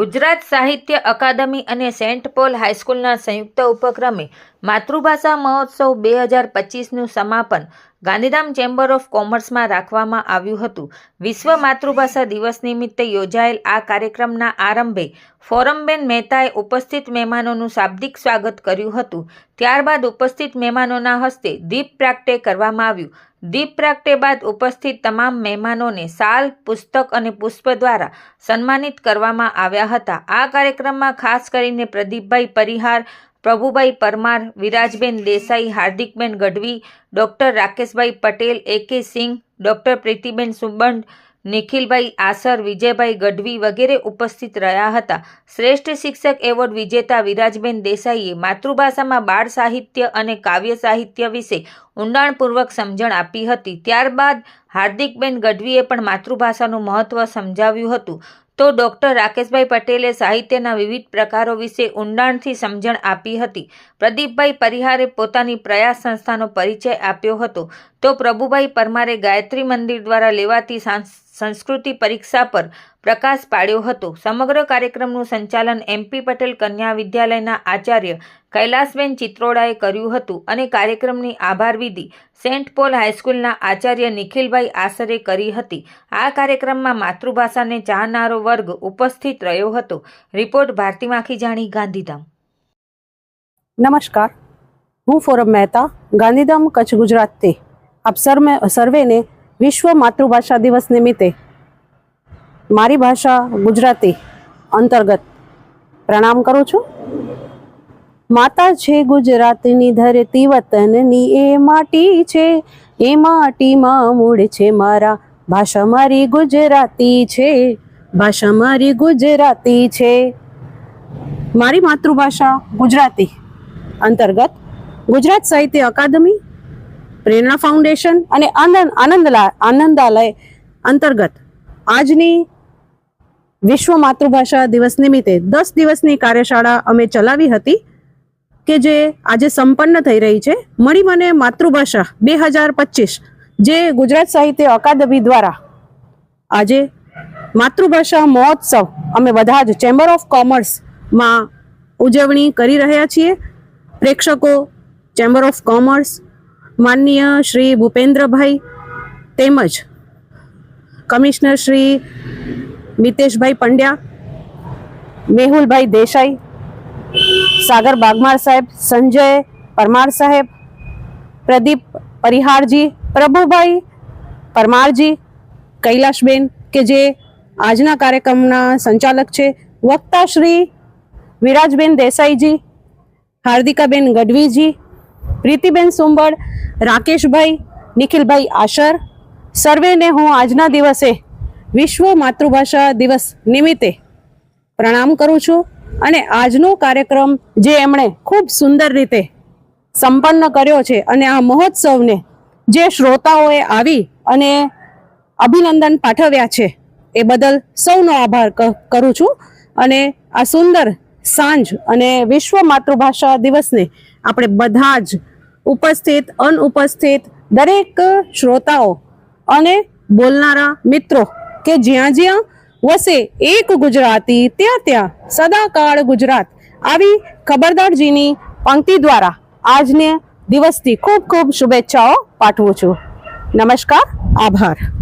ગુજરાત સાહિત્ય અકાદમી અને Saint pole હાઈસ્કૂલના સંયુક્ત ઉપક્રમે માતૃભાષા મહોત્સવ બે હજાર પચીસનું સમાપન ગાંધીધામ ચેમ્બર ઓફ કોમર્સમાં રાખવામાં આવ્યું હતું. વિશ્વ માતૃભાષા દિવસ નિમિત્તે યોજાયેલ આ કાર્યક્રમના આરંભે ફોરમબેન મહેતાએ ઉપસ્થિત મહેમાનોનું શાબ્દિક સ્વાગત કર્યું હતું. ત્યારબાદ ઉપસ્થિત મહેમાનોના હસ્તે દીપ પ્રાગટ્ય કરવામાં આવ્યું. દીપ પ્રાગટ્ય બાદ ઉપસ્થિત તમામ મહેમાનોને શાલ, પુસ્તક અને પુષ્પ દ્વારા સન્માનિત કરવામાં આવ્યા હતા. આ કાર્યક્રમમાં ખાસ કરીને Pradeepbhai Parihar Prabhubhai Parmar, Virajben Desai, Hardikben Gadhvi, doctor Rakeshbhai Patel A K Singh, doctor Preetiben સુબંડ, Nikhilbhai Asar, Vijaybhai Gadhvi વગેરે ઉપસ્થિત રહ્યા હતા. શ્રેષ્ઠ શિક્ષક એવોર્ડ વિજેતા વિરાજબેન દેસાઈએ માતૃભાષામાં બાળ સાહિત્ય અને કાવ્ય સાહિત્ય વિશે ઊંડાણપૂર્વક સમજણ આપી હતી. ત્યારબાદ હાર્દિકબેન ગઢવીએ પણ માતૃભાષાનું મહત્ત્વ સમજાવ્યું હતું. તો ડૉક્ટર રાકેશભાઈ પટેલે સાહિત્યના વિવિધ પ્રકારો વિશે ઊંડાણથી સમજણ આપી હતી. પ્રદીપભાઈ પરિહારે પોતાની પ્રયાસ સંસ્થાનો પરિચય આપ્યો હતો. તો પ્રભુભાઈ પરમારે ગાયત્રી મંદિર દ્વારા લેવાતી સાંસ- સંસ્કૃતિ પરીક્ષા પર પ્રકાશ પાડ્યો હતો. સમગ્ર કાર્યક્રમનું સંચાલન એમપી પટેલ કન્યા વિદ્યાલયના આચાર્ય કૈલાસબેન ચિત્રોડાએ કર્યું હતું અને કાર્યક્રમની આભાર વિધિ સેન્ટ પોલ હાઈસ્કૂલના આચાર્ય નિખિલભાઈ આસરે કરી હતી. આ કાર્યક્રમમાં માતૃભાષાને ચાહનારો વર્ગ ઉપસ્થિત રહ્યો હતો. રિપોર્ટ ભારતી માખીજાણી ગાંધીધામ. નમસ્કાર. હું ફોરમ મહેતા, ગાંધીધામ, કચ્છ ગુજરાતથી. આપ સર્વે સર્વેને વિશ્વ માતૃભાષા દિવસ નિમિત્તે મારી ભાષા ગુજરાતી અંતર્ગત પ્રણામ કરું છું. માતા છે ગુજરાતની ધરતી વતનની એ માટી છે, એ માટીમાં મૂળ છે મારા. ભાષા મારી ગુજરાતી છે, ભાષા મારી ગુજરાતી છે. મારી માતૃભાષા ગુજરાતી અંતર્ગત ગુજરાત સાહિત્ય અકાદમી પ્રેરણા ફાઉન્ડેશન અને આનંદ આનંદલા આનંદાલય અંતર્ગત આજની વિશ્વ માતૃભાષા દિવસ નિમિત્તે દસ દિવસની કાર્યશાળા અમે ચલાવી હતી કે જે આજે સંપન્ન થઈ રહી છે. મળી મને માતૃભાષા બે હજાર પચીસ, જે ગુજરાત સાહિત્ય અકાદમી દ્વારા આજે માતૃભાષા મહોત્સવ અમે બધા જ ચેમ્બર ઓફ કોમર્સમાં ઉજવણી કરી રહ્યા છીએ. પ્રેક્ષકો ચેમ્બર ઓફ કોમર્સ માનનીય શ્રી ભૂપેન્દ્રભાઈ તેમજ કમિશનર શ્રી મિતેશભાઈ પંડ્યા, મેહુલભાઈ દેસાઈ, સાગર બાગમાર સાહેબ, સંજય પરમાર સાહેબ, પ્રદીપ પરિહારજી, પ્રભુભાઈ પરમારજી, કૈલાશબેન કે જે આજના કાર્યક્રમના સંચાલક છે, વક્તા શ્રી વિરાજબેન દેસાઈજી, હાર્દિકાબેન ગઢવીજી પ્રીતિબેન સુંબળ રાકેશભાઈ, નિખિલભાઈ આશર. સર્વેને હું આજના દિવસે વિશ્વ માતૃભાષા દિવસ નિમિત્તે પ્રણામ કરું છું અને આજનો કાર્યક્રમ જે એમણે ખૂબ સુંદર રીતે સંપન્ન કર્યો છે અને આ મહોત્સવને જે શ્રોતાઓએ આવી અને અભિનંદન પાઠવ્યા છે, એ બદલ સૌનો આભાર કરું છું. અને આ સુંદર સાંજ અને વિશ્વ માતૃભાષા દિવસને આપણે બધા જ ઉપસ્થિત અનુપસ્થિત દરેક શ્રોતાઓ અને બોલનારા મિત્રો કે જ્યાં જ્યાં વસે એક ગુજરાતી, ત્યાં ત્યાં સદાકાળ ગુજરાત. આવી ખબરદારજીની પંક્તિ દ્વારા આજને દિવસથી ખૂબ ખૂબ શુભેચ્છાઓ પાઠવું છું. નમસ્કાર, આભાર.